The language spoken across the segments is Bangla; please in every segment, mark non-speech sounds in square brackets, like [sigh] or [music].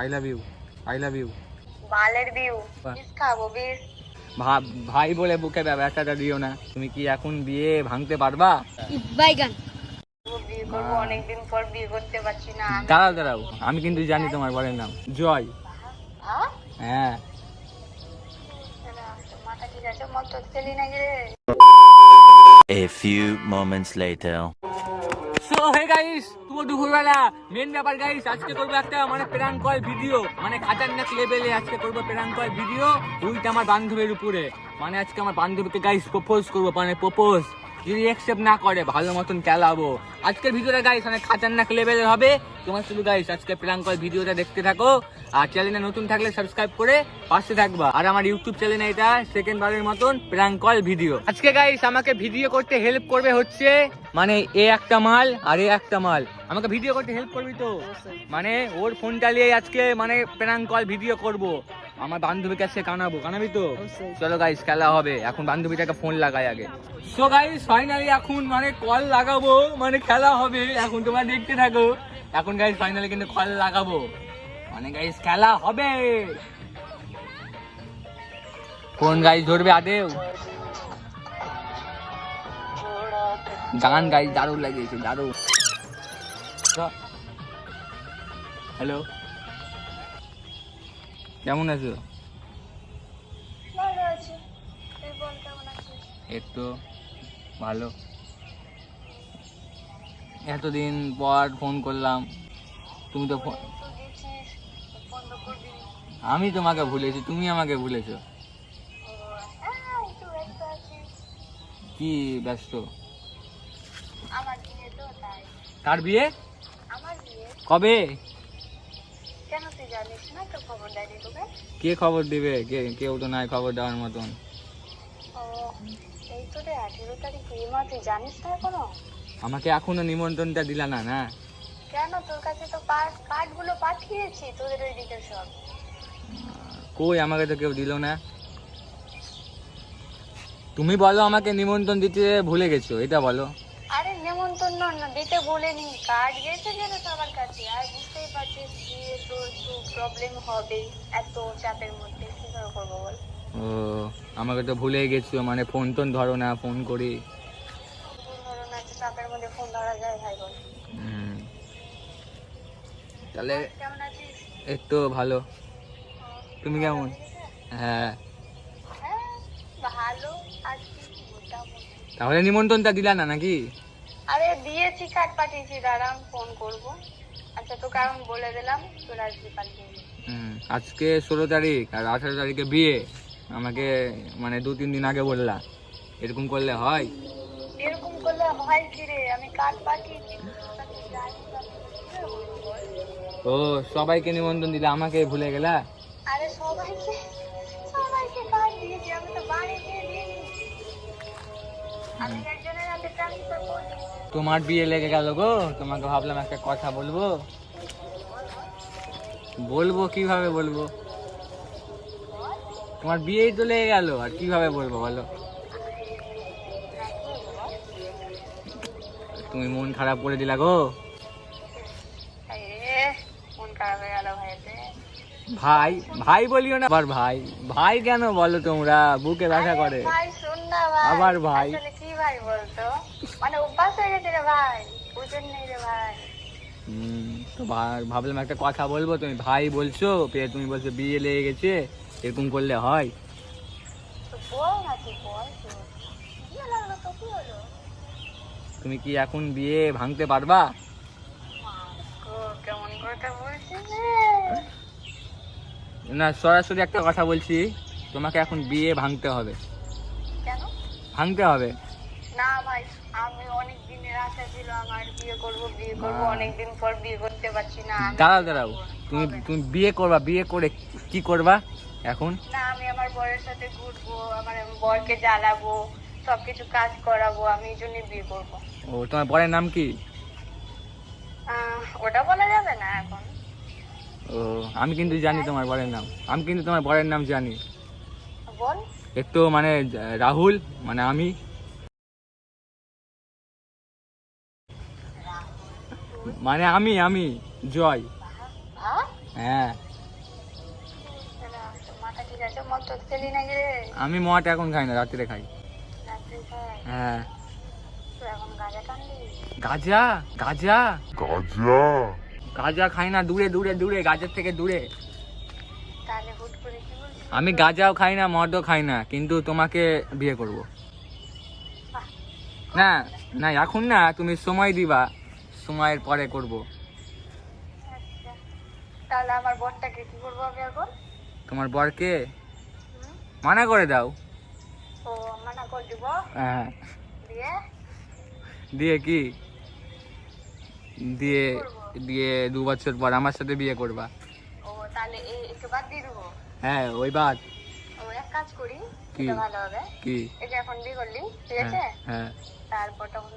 I love you I love you বালের বিউ। বাহ। খাব বিষ। ভাই বলে বুকে ব্যবসাটা দিও না। তুমি কি এখন বিয়ে ভাঙতে পারবা? বাইগান অনেকদিন পর বিয়ে করতে পারছি না। দাঁড়াও দাঁড়াও। আমি কিন্তু জানি তোমার বরের নাম। জয়। হ্যাঁ। হ্যাঁ A few moments later. Hey guys guys আজকে করব একটা মানে ভিডিও মানে আজকে করব প্রাণ ভিডিও আমার বান্ধবীর উপরে। মানে আজকে আমার বান্ধবীকে গাইস প্রপোজ করব মানে প্রপোজ যদি অ্যাকসেপ্ট না করে, ভালো মতন খেলাবো আজকের ভিডিওটা গাইস অনেক খাতারনাক লেভেলের হবে। তোমার শুধু গাইস আজকে প্রাঙ্ক কল ভিডিওটা দেখতে থাকো। আর চ্যানেলে নতুন থাকলে সাবস্ক্রাইব করে পাশে থাকবা। আর আমার ইউটিউব চ্যানেলে এটা সেকেন্ড বারের মতন প্রাঙ্ক কল ভিডিও আজকে গাইস আমাকে ভিডিও করতে হেল্প করবে হচ্ছে মানে এ একটা মাল আর এ একটা মাল। আমাকে ভিডিও করতে হেল্প করবি তো? মানে ওর ফোন চালিয়ে আজকে মানে প্রাঙ্ক কল ভিডিও করব। আমার বান্ধবীকে আজকে কানাবো কানাবি তো? চলো গাইস খেলা হবে। এখন বান্ধবীটাকে ফোন লাগাই আগে। সো গাইস ফাইনালি এখন মানে কল লাগাবো মানে খেলা হবে। এখন তোমরা দেখতে থাকো। এখন গাইস ফাইনালি কিন্তু কল লাগাবো। মানে গাইস খেলা হবে। কোন গাইস ধরবে আদেও? গান গাইস দারুণ লাগিয়েছে দারুণ। হ্যালো কেমন আছো? ভালো আছি। তুই বল কেমন আছিস? এই তো ভালো। এতদিন পর ফোন করলাম। তুমি তো ফোন আমি তোমাকে ভুলেছি তুমি আমাকে ভুলেছো। একটু আছি। কি ব্যস্ত? কার বিয়ে? কবে? কে খবর দিবে? কে কেউ তো নাই খবর দেওয়ার মতন। আমাকে এখনও নিমন্ত্রণটা দিলা না না? কেন? তোর কাছে তো পাঠিয়েছি তোদের ওই দিকে সব। কই আমাকে তো কেউ দিল না? তুমি বলো আমাকে নিমন্ত্রণ দিতে ভুলে গেছো এটা বলো। নেমন্তন্ন না দিতে বলেনি। কার্ড গেছে যেন সবার কাছে। আর বুঝতেই পারছিস বিয়ে তো একটু প্রবলেম হবে এত চাপের মধ্যে। কি করে করব বল? ও আমাকে তো ভুলে গেছো মানে ফোন টোন ধরো না ফোন করি। ধরো না এত চাপের মধ্যে ফোন ধরা যায় ভাই বল। তাহলে কেমন আছিস? এই তো ভালো। তুমি কেমন? হ্যাঁ। হ্যাঁ ভালো আছি তাহলে নিমন্ত্রণটা দিলা না নাকি? আরে দিয়েছি কার্ড পাঠিয়েছি দাঁড়া আমি ফোন করব। আচ্ছা তোকে এখন বলে দিলাম চলে আসবি কালকে। হুম, আজকে ষোলো তারিখ আর আঠারো তারিখে বিয়ে। আমাকে মানে দু তিন দিন আগে বললা। এরকম করলে হয়? এরকম করলে হয় কি রে? আমি কার্ড পাঠিয়েছি? ও সবাইকে নিমন্ত্রণ দিলে আমাকে ভুলে গেলা? আরে সবাইকে সবাইকে কার্ড দিয়েছি আমি তো বাড়ি দিয়ে দিয়েছি আমি তোমার বিয়ে লেগে গেল গো? তোমাকে ভাবলাম একটা কথা বলব। বলব কীভাবে বলব? তোমার বিয়েই তো লেগে গেল আর কীভাবে বলব বলো? তুমি মন খারাপ করে দিলা গো। ভাই ভাই বলিও না আবার ভাই। ভাই কেন বলো তোমরা? বুকে ব্যথা করে। আবার ভাই। কি ভাই বলতো? মানে অভ্যাস হয়ে গেছে রে ভাই বুঝেন নেই রে ভাই। হুম, তো ভা- ভাবলাম একটা কথা বলব তুমি ভাই বলছো পেয়ে তুমি বলছো বিয়ে লেগে গেছে এরকম করলে হয়। তুমি কি এখন বিয়ে ভাঙতে পারবা? না সরাসরি একটা কথা বলছি তোমাকে এখন বিয়ে ভাঙতে হবে। ভাঙতে হবে। না ভাই আমি অনেক দিনের আশা ছিল আমার বিয়ে করব বিয়ে করব অনেক দিন পর বিয়ে করতে পারছি না। দাঁড়াও দাঁড়াও। তুমি তুমি বিয়ে করবা বিয়ে করে কি করবা এখন? না আমি আমার বরের সাথে ঘুরবো আমার বরকে জ্বালাবো সবকিছু কাজ করাবো আমি এই জন্য বিয়ে করব। ও তোমার বরের নাম কি? ওটা বলা যাবে না এখন। ও আমি কিন্তু জানি তোমার বরের নাম। আমি কিন্তু তোমার বরের নাম জানি। বল। একটু মানে রাহুল মানে আমি। মানে আমি আমি জয়। হ্যাঁ হ্যাঁ। আমি মদ এখন খাই না রাত্রে খাই। হ্যাঁ। গাঁজা গাজা। গাজা? গাজা গাজা খাই না দূরে দূরে দূরে গাজার থেকে দূরে। তাহলে হুট করে কি বলছিস আমি গাজাও খাই না মদও খাই না কিন্তু তোমাকে বিয়ে করব। না না এখন না তুমি সময় দিবা। সময়ের পরে করব। আচ্ছা। তাহলে আমার বরটাকে কি করব আমি এখন? তোমার বরকে? মানা করে দাও। ও মানা করে দিব? হ্যাঁ। দিয়ে? দিয়ে কি? দিয়ে? দিয়ে দু বছর পর আমার সাথে বিয়ে করবা। ও তাহলে একে বাদ দিয়ে দেবো? হ্যাঁ ওই বাদ। এক কাজ করি কি? এটা ভালো হবে। কি? একে এখন বিয়ে করলি ঠিক আছে? হ্যাঁ হ্যাঁ। তারপর তখন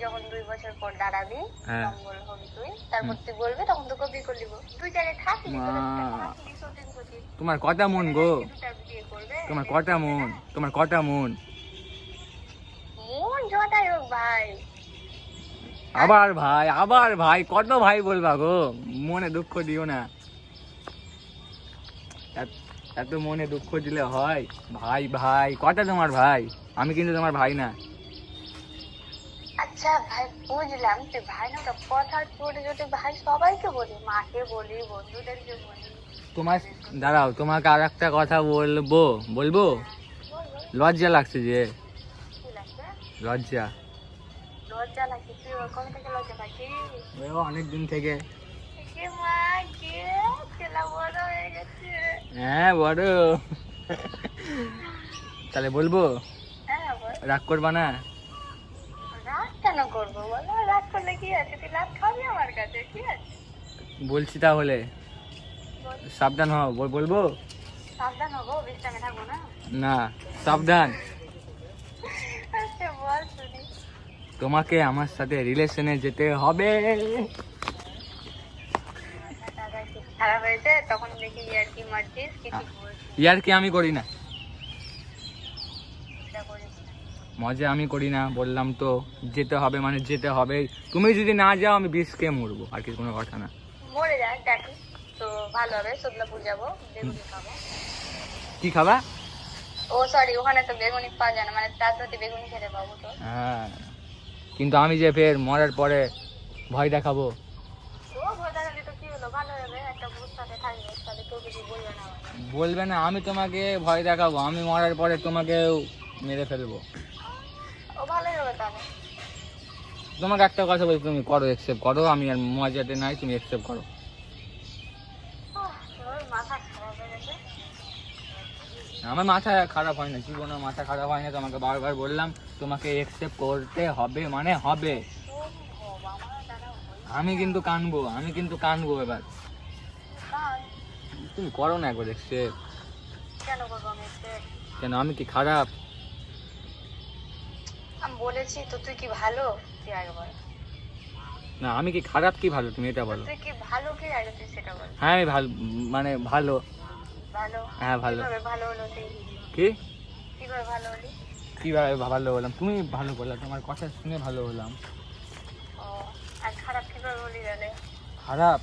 যখন দুই বছর পর দাঁড়াবি হ্যাঁ। মঙ্গল হবি তুই তারপর তুই বলবি তখন তোকে বিয়ে করলি গো। তুই shooting করছিস। তোমার কটা মন গো? তোমার কটা মন? তোমার কটা মন? মন জটাই হোক ভাই। আবার ভাই আবার ভাই কত ভাই বলবা গো? মনে দুঃখ দিও না। এত- এত মনে দুঃখ দিলে হয়। ভাই ভাই কটা তোমার ভাই? আমি কিন্তু তোমার ভাই না। আচ্ছা ভাই বুঝলাম তুই ভাই না কথা ছোটে ছোটে ভাই সবাইকে বলি মাকে বলি বন্ধুদেরকে বলি। তোমার দাঁড়াও তোমাকে আর একটা কথা বলব বলব? বল, বল, লজ্জা লাগছে যে। লজ্জা। লজ্জা লাগছে? তুই কবে থেকে লজ্জা পাচ্ছিস অনেক দিন থেকে। কে মা কে? ছেলা বড় হয়ে হ্যাঁ বড়। [laughs] তাহলে বলব? হ্যাঁ রাগ করবা না? কেন করব? বলো রাগ করলে কি আছে? তুই রাগ খাবি আমার কাছে? কি আছে? বলছি তাহলে। সাবধান হও বল- বলব? সাবধান হব বিশ্রামে থাকব না? না সাবধান। আচ্ছা তোমাকে আমার সাথে রিলেশনে যেতে হবে। ইয়ার কি আমি করি না এটা করিস না। মজা আমি করি না বললাম তো যেতে হবে মানে যেতে হবে। তুমি যদি না যাও আমি বিষ খেয়ে মরবো আর কি কোনো কথা না। মরে যাক দেখি। তো ভালো হবে সদলাপুর যাব বেগুনি খাব। কি খাবা? ও সরি ওখানে তো বেগুনি পাওয়া যায় না মানে তার প্রতি বেগুনি খেতে পাবো তো। হ্যাঁ। কিন্তু আমি যে ফের মরার পরে ভয় দেখাবো। তো ভোটা দিলে তো কি হলো? ভালো হবে একটা ভূত সাথে থাকবে তাহলে কেউ কিছু বলবে না বলবে না আমি তোমাকে ভয় দেখাবো আমি মরার পরে তোমাকেও মেরে ফেলব ও ভালোই হবে তাহলে তোমাকে একটা কথা বলছি তুমি করো অ্যাকসেপ্ট করো আমি আর মজাতে নাই তুমি অ্যাকসেপ্ট করো। আমার মাথা খারাপ হয় না জীবনে মাথা খারাপ হয় না তোমাকে বারবার বললাম তোমাকে অ্যাকসেপ্ট করতে হবে মানে হবে। আমি কিন্তু কানবো আমি কিন্তু কানবো এবার। তুমি করো না একবার অ্যাকসেপ্ট কেন আমি কেন আমি কি খারাপ? আমি বলেছি তো তুই কি ভালো? তুই আগে বল? না আমি কি খারাপ কি ভালো? তুমি এটা বলো। তুই কি ভালো কি? আগে তুই সেটা বল। হ্যাঁ আমি ভালো মানে ভালো। ভালো? হ্যাঁ ভালো। ভালো হলো কি? কীভাবে ভালো হলি? কীভাবে ভালো হলাম? তুমি ভালো বললা তোমার কথা শুনে ভালো হলাম। আর খারাপ কীভাবে হলি তাহলে? খারাপ?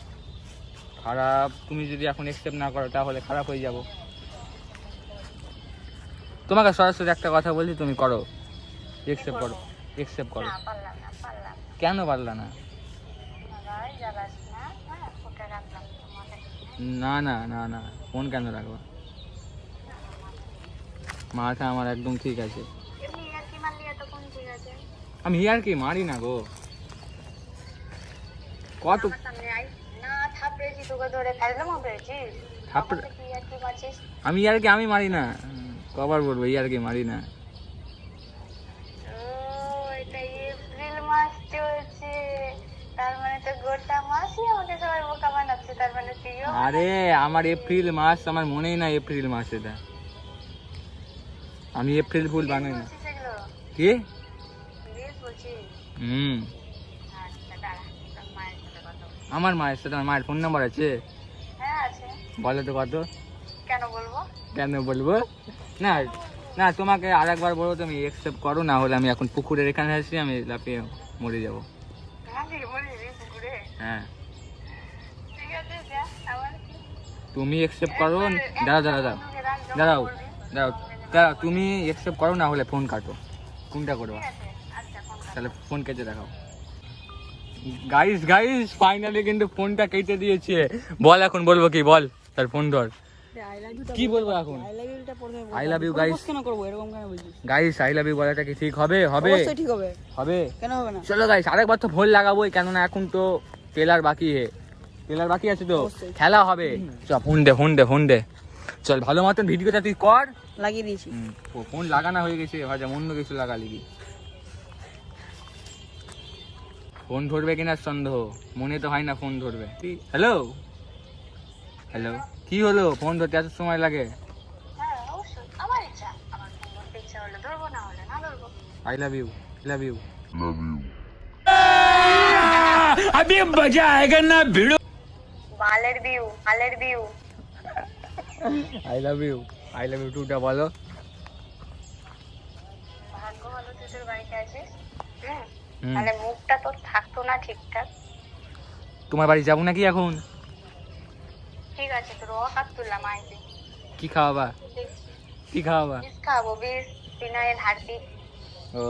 খারাপ? তুমি যদি এখন অ্যাকসেপ্ট না করো তাহলে খারাপ হয়ে যাব। তোমাকে সরাসরি একটা কথা বলছি তুমি করো। অ্যাকসেপ্ট করো। অ্যাকসেপ্ট করো। কেন পারলা না? না না না না। ফোন কেন রাখব? মাথা আমার একদম ঠিক আছে। এমনি আর কি আমি হিয়ার মারি না গো? কত আমি ইয়ার কি আমি মারি না? কবার বলব ইয়ার কি মারি না? আরে আমার এপ্রিল মাস আমার মনেই না এপ্রিল মাস এটা। আমি এপ্রিল ফুল বানাই না। কি? হুম। আচ্ছা আমার মায়ের সাথে আমার মায়ের ফোন নাম্বার আছে? হ্যাঁ বলো তো কত? কেন বলব? কেন বলব? না না তোমাকে আর একবার বলো তুমি অ্যাকসেপ্ট করো না হলে আমি এখন পুকুরের এখানে আছি আমি লাফিয়ে মরে যাব। হ্যাঁ কি বলিস পুকুরে হ্যাঁ ঠিক আছে যা আমার কি তুমি একসেপ্ট করো দাঁড়াও দাঁড়াও দাঁড়াও দাঁড়াও দাঁড়াও দাঁড়াও তুমি একসেপ্ট করো না হলে ফোন কাটো। কোনটা করব তাহলে ফোন কেটে দেখাও। গাইস গাইস ফাইনালি কিন্তু ফোনটা কেটে দিয়েছে। বল এখন বলব কি বল তার ফোন ধর। কি বলব এখন? আই লাভ ইউ গাইস কেন করব? এরকম কেন বলছিস? গাইস আই লাভ ইউ বলাটা কি ঠিক হবে? হবে? অবশ্যই ঠিক হবে। হবে? কেন হবে না? চলো গাইস আরেকবার তো ফোন লাগাবোই কেননা এখন তো ট্রেলার বাকি হে। ট্রেলার বাকি আছে তো? খেলা হবে। চ ফোন দে ফোন দে ফোন দে চল ভালো মতন ভিডিওটা তুই কর। লাগিয়ে দিয়েছি। ফোন লাগানো হয়ে গেছে ভাজা অন্য কিছু লাগালি কি। ফোন ধরবে কিনা সন্দেহ মনে তো হয় না ফোন ধরবে। হ্যালো হ্যালো কি হলো? ফোন ধরতে এত সময় লাগে? হ্যাঁ অবশ্যই। আমার ইচ্ছা। আমার ফোন ধরতে ইচ্ছা হলে ধরবো না হলে বিউ বালের বিউ I love you I love you টুটা বলো। ভাগ্য ভালো তুই তোর বাড়িতে আছিস হুম হুম। তাহলে মুখটা তোর থাকতো না ঠিকঠাক? তোমার বাড়ি যাব নাকি এখন? ঠিক আছে তোর ও হাত তুললাম আইতে কি খাওয়াবা? কি খাওয়াবা? বিষ খাব বিষ ফিনাইল হাড্ডি। ও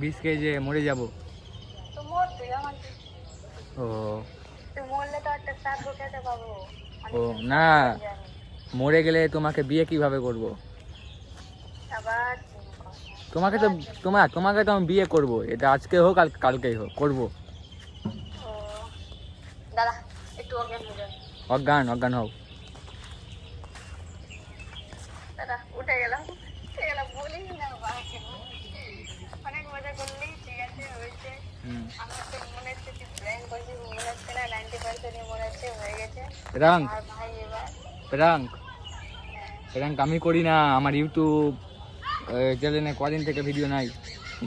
বিষ খেয়ে যে মরে যাব। তো মর তুই আমার ও। ও না। মরে গেলে তোমাকে বিয়ে কীভাবে করব। তোমাকে তো তোমার তোমাকে তো আমি বিয়ে করব। এটা আজকে হোক কাল কালকেই হোক করব। অজ্ঞান অজ্ঞান হোক অনেক মজা করলি ঠিক আছে হয়েছে। প্রাঙ্ক প্রাঙ্ক প্রাঙ্ক আমি করি না আমার ইউটিউব চ্যানেলে কদিন থেকে ভিডিও নাই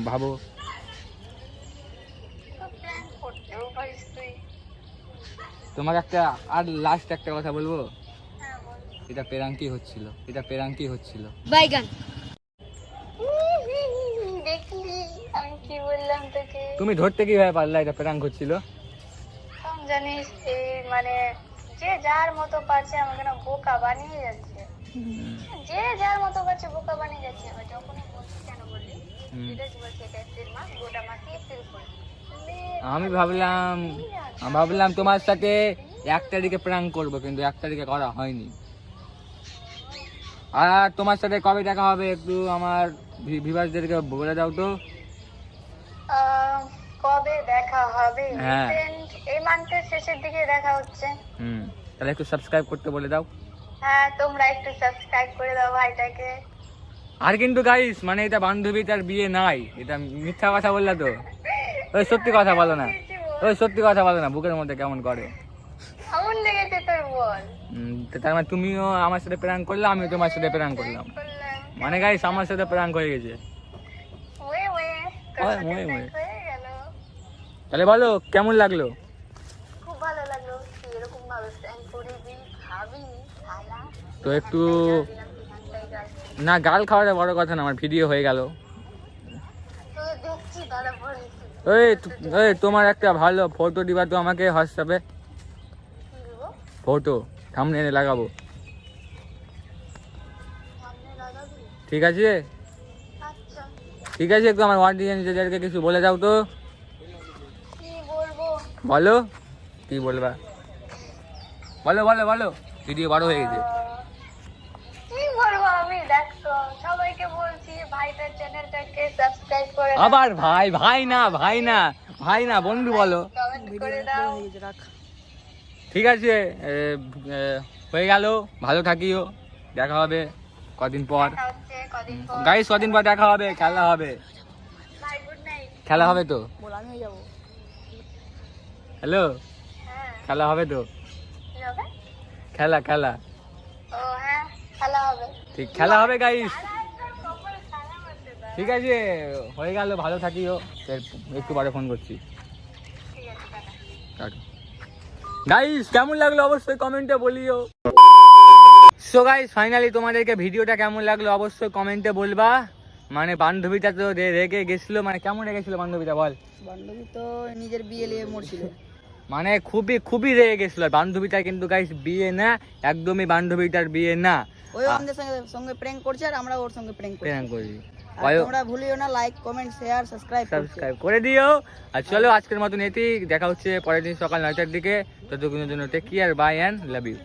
ভাবো। তোমাকে একটা আর লাস্ট একটা কথা বলব? হ্যাঁ এটা পেরাঙ্কি হচ্ছিল এটা পেরাঙ্কি হচ্ছিল। বাইগান তুমি ধরতে কীভাবে পারলা? এটা পেরাঙ্ক হচ্ছিল কম জানিস এই মানে যে যার মতো পারছে আমাকে না বোকা বানিয়ে যাচ্ছে। যে যার মতো পারছে বোকা বানিয়ে যাচ্ছে এবার যখনই বলছি কেন বললি। বিদেশ বলছে এটা এপ্রিল মাস গোটা মাসে এপ্রিল করে। আমি ভাবলাম আমি ভাবলাম তোমার সাথে এক তারিখে প্রাঙ্ক করব কিন্তু এক তারিখে করা হয়নি। আর তোমার সাথে কবে দেখা হবে একটু আমার ভিভাসদেরকে বলে দাও তো। দেখা হবে হ্যাঁ। এই মান্থের শেষের দিকে দেখা হচ্ছে। হুম তাহলে একটু সাবস্ক্রাইব করতে বলে দাও। হ্যাঁ তোমরা একটু সাবস্ক্রাইব করে দাও ভাইটাকে। আর কিন্তু গাইস মানে এটা বান্ধবী তার বিয়ে নাই এটা মিথ্যা কথা বললা তো। ওই সত্যি কথা বলো না। ওই সত্যি কথা বলো না বুকের মধ্যে কেমন করে? কেমন লেগেছে তোর বল? তার মানে তুমিও আমার সাথে প্রাঙ্ক করলে আমিও তোমার সাথে প্রাঙ্ক করলাম। মানে গাইস আমার সাথে প্রাঙ্ক হয়ে গেছে। ওয়ে ওয়ে ওয়ে, ওয়ে, তাহলে বলো কেমন লাগল? খুব ভালো লাগল এরকম ভাবে প্ল্যান করবি খাবি খালা। তো একটু না গাল খাওয়াটা বড় কথা না আমার ভিডিও হয়ে গেল। ওই ওই তোমার একটা ভালো ফটো দিবা তো আমাকে হোয়াটসঅ্যাপে ফটো সামনে এনে লাগাবো। ঠিক আছে? আচ্ছা। ঠিক আছে একটু আমার অডিয়েন্সদেরকে কিছু বলে দাও তো। বলো কি বলবা? বলো বলো বলো ভিডিও বড় হয়ে গেছে। আবার ভাই ভাই না ভাই না ভাই না বন্ধু বলো। কমেন্ট করে দাও। গেছে রাখ। ঠিক আছে হয়ে গেল ভালো থাকিও দেখা হবে কদিন পর। গাইস কদিন পর। দেখা হবে খেলা হবে। বাই গুড নাইট খেলা হবে তো? বল আমি যাব। হ্যালো? হ্যাঁ খেলা হবে তো? খেলা খেলা। ঠিক, খেলা হবে গাইস ঠিক আছে, হয়ে গেল, ভালো থাকিও। একটু পরে ফোন করছি। গাইস কেমন লাগল অবশ্যই কমেন্টে বলিও। সো গাইস ফাইনালি তোমাদেরকে ভিডিওটা কেমন লাগল অবশ্যই কমেন্টে বলবা। মানে বান্ধবীটা তো রেগে গেছিল। মানে কেমন রেগেছিল বান্ধবীটা বল? বান্ধবী তো নিজের বিয়ে নিয়ে মরছিল। মানে খুবই খুবই রেগে গেছিল। বান্ধবীটা কিন্তু গাইস বিয়ে না একদমই বান্ধবীটার বিয়ে না। ওই আমাদের সঙ্গে সঙ্গে প্র্যাঙ্ক করছে আর আমরা ওর সঙ্গে প্র্যাঙ্ক করছি। প্র্যাঙ্ক করি তোমরা ভুলিও না like comment share subscribe subscribe করে দিও। আর চলো আজকের মতন এটি দেখা হচ্ছে পরের দিন সকাল নয়টার দিকে। ততক্ষণের জন্য take care bye and love you